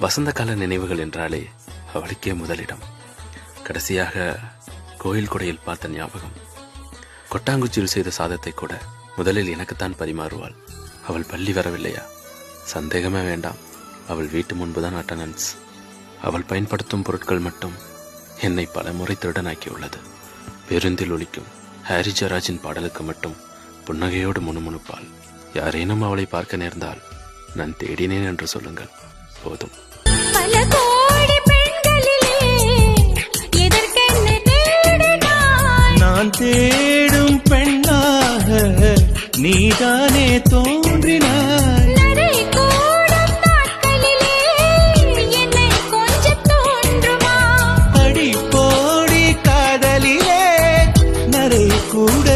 வசந்த கால நினைவுகள் என்றாலே அவளுக்கே முதலிடம். கடைசியாக கோயில் கொடையில் பார்த்த ஞாபகம். கொட்டாங்குச்சியில் செய்த சாதத்தை கூட முதலில் எனக்குத்தான் பரிமாறுவாள். அவள் பள்ளி வரவில்லையா? சந்தேகமே வேண்டாம். அவள் வீட்டு முன்புதான் அட்டனன்ஸ். அவள் பயன்படுத்தும் பொருட்கள் மட்டும் என்னை பல முறை திருடனாக்கியுள்ளது. பேருந்தில் ஒழிக்கும் ஹாரி ஜராஜின் பாடலுக்கு மட்டும் புன்னகையோடு முணுமுணுப்பாள். யாரேனும் அவளை பார்க்க நேர்ந்தால் நான் தேடினேன் என்று சொல்லுங்கள். போதும். நான் தேடும் பெண்ணாக நீதானே தோன்றினாய். அடிப்போடி காதலிலே நரை கூட